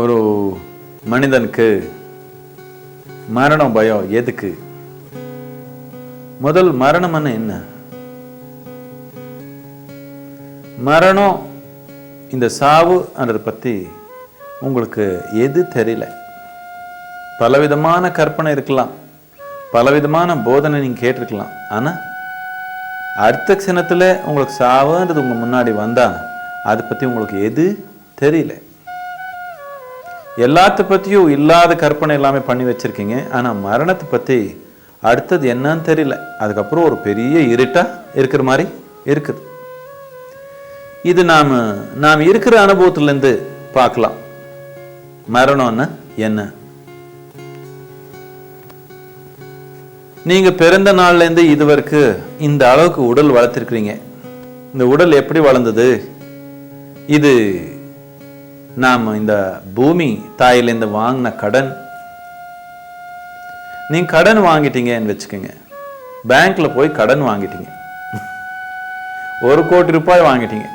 ஒரு மனிதனுக்கு மரணம் பயம் எதுக்கு? முதல் மரணம்னு என்ன? மரணம் இந்த சாவுன்றதை பற்றி உங்களுக்கு எது தெரியல? பலவிதமான கற்பனை இருக்கலாம். பலவிதமான போதனை நீங்கள் கேட்டிருக்கலாம். ஆனால் அடுத்த க்ஷணத்தில் உங்களுக்கு சாவுன்றது உங்கள் முன்னாடி வந்தால் அதை பற்றி உங்களுக்கு எது தெரியல? எல்லாத்த பற்றியும் இல்லாத கற்பனை எல்லாமே பண்ணி வச்சுருக்கீங்க. ஆனால் மரணத்தை பற்றி அடுத்தது என்னன்னு தெரியல. அதுக்கப்புறம் ஒரு பெரிய இருட்டா இருக்கிற மாதிரி இருக்குது. இது நாம் நாம் இருக்கிற அனுபவத்துலேருந்து பார்க்கலாம். மரணம்னா என்ன? நீங்க பிறந்த நாள்ல இருந்து இதுவரைக்கும் இந்த அளவுக்கு உடல் வளர்த்துருக்குறீங்க. இந்த உடல் எப்படி வளர்ந்தது? இது நாம் இந்த பூமி தாயிலேருந்து வாங்கின கடன். நீங்க கடன் வாங்கிட்டீங்கன்னு வச்சுக்கோங்க. பேங்க்ல போய் கடன் வாங்கிட்டீங்க. ஒரு கோடி ரூபாய் வாங்கிட்டீங்க.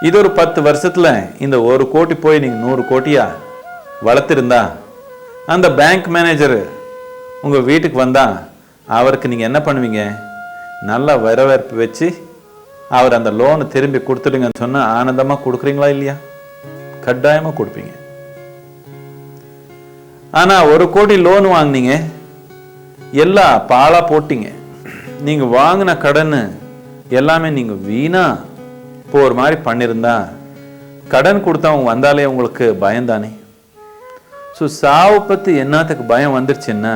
இது ஒரு பத்து வருஷத்துல இந்த ஒரு கோடி போய் நீங்க நூறு கோட்டியா வளர்த்திருந்தா அந்த பேங்க் மேனேஜர் உங்க வீட்டுக்கு வந்தா அவருக்கு நீங்க என்ன பண்ணுவீங்க? நல்லா வரவேற்பு வச்சு அவர் அந்த லோனை திரும்பி கொடுத்துடுங்கன்னு சொன்னா ஆனந்தமா கொடுக்குறீங்களா இல்லையா? கட்டாயமா கொடுப்பீங்க. ஆனா ஒரு கோடி லோன் வாங்குனீங்க எல்லாம் பாலா போட்டீங்க. நீங்க வாங்கின கடன் எல்லாமே நீங்க வீணா போகிற மாதிரி பண்ணியிருந்தா கடன் கொடுத்தவங்க வந்தாலே உங்களுக்கு பயம்தானே? ஸோ சாவை பற்றி என்னத்துக்கு பயம் வந்துருச்சுன்னா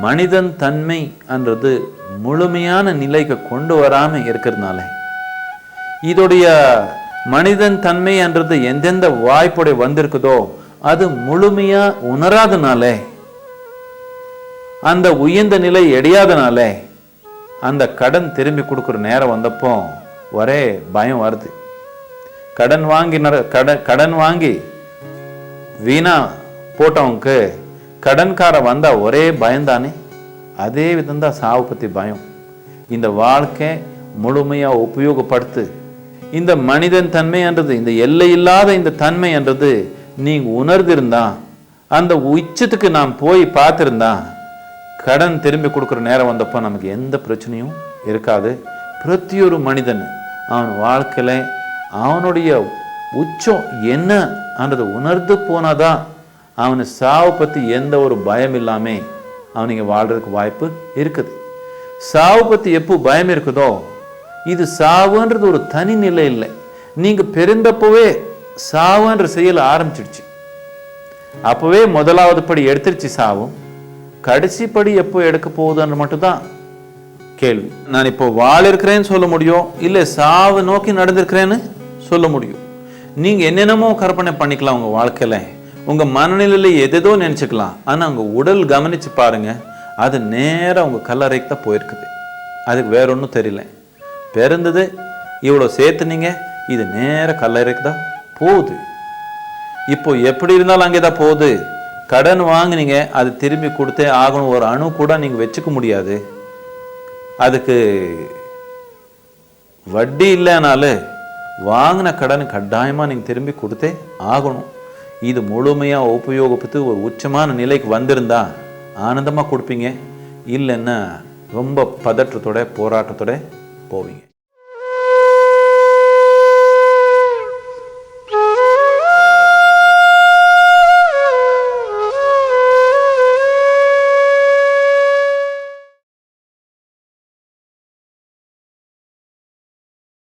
மனிதன் தன்மை என்றது முழுமையான நிலைக்கு கொண்டு வராம இருக்கிறதுனால. இதோடைய மனிதன் தன்மை என்றது எந்தெந்த வாய்ப்புடைய வந்திருக்குதோ அது முழுமையா உணராதனால அந்த உயர்ந்த நிலை எடையாதனால அந்த கடன் திரும்பி கொடுக்குற நேரம் வந்தப்போ ஒரே பயம் வருது. கடன் வாங்கி நட- கடன் கடன் வாங்கி வீணா போட்டவனுக்கு கடன்கார வந்தால் ஒரே பயம்தானே அதே விதம்தான் சாவு பற்றி பயம். இந்த வாழ்க்கை முழுமையாக உபயோகப்படுத்து. இந்த மனிதன் தன்மைன்றது இந்த எல்லை இல்லாத இந்த தன்மைன்றது நீங்க உணர்ந்திருந்தா அந்த உச்சத்துக்கு நாம் போய் பார்த்துருந்தா கடன் திரும்பி கொடுக்குற நேரம் வந்தப்போ நமக்கு எந்த பிரச்சனையும் இருக்காது. பிரத்தியொரு மனிதன் அவன் வாழ்க்கையில் அவனுடைய உச்சம் என்னன்றதை உணர்ந்து போனாதான் அவனை சாவை பற்றி எந்த ஒரு பயம் இல்லாமல் அவனுங்க வாழ்கிறதுக்கு வாய்ப்பு இருக்குது. சாவு பற்றி எப்போ பயம் இருக்குதோ இது சாவுன்றது ஒரு தனி நிலை இல்லை. நீங்கள் பிறந்தப்பவே சாவுன்ற செயல் ஆரம்பிச்சிடுச்சு. அப்போவே முதலாவது படி எடுத்துருச்சு சாவும். கடைசி படி எப்போ எடுக்க போகுதுன்னு மட்டும்தான் கேள்வி. நான் இப்போ வாழிருக்கிறேன்னு சொல்ல முடியும் இல்லை சாவு நோக்கி நடந்திருக்கிறேன்னு சொல்ல முடியும். நீங்கள் என்னென்னமோ கற்பனை பண்ணிக்கலாம் உங்கள் வாழ்க்கையில். உங்கள் மனநிலையில எதேதோ நினச்சிக்கலாம். ஆனால் உங்க உடல் கவனிச்சு பாருங்க. அது நேராக உங்க கல்லறைக்கு தான் போயிருக்குது. அதுக்கு வேற ஒன்றும் தெரியல. பிறந்தது இவ்வளோ சேர்த்துனீங்க. இது நேர கல்லறைக்கு தான் போகுது. இப்போ எப்படி இருந்தாலும் அங்கே தான் போகுது. கடன் வாங்குனீங்க. அது திரும்பி கொடுத்தே ஆகணும். ஒரு அணு கூட நீங்க வச்சுக்க முடியாது. அதுக்கு வட்டி இல்லைனாலும் வாங்கின கடன் கட்டாயமாக நீங்கள் திரும்பி கொடுத்தே ஆகணும். இது முழுமையாக உபயோகப்படுத்தி ஒரு உச்சமான நிலைக்கு வந்திருந்தா ஆனந்தமாக கொடுப்பீங்க. இல்லைன்னா ரொம்ப பதற்றத்தோட போராட்டத்தோட போவீங்க.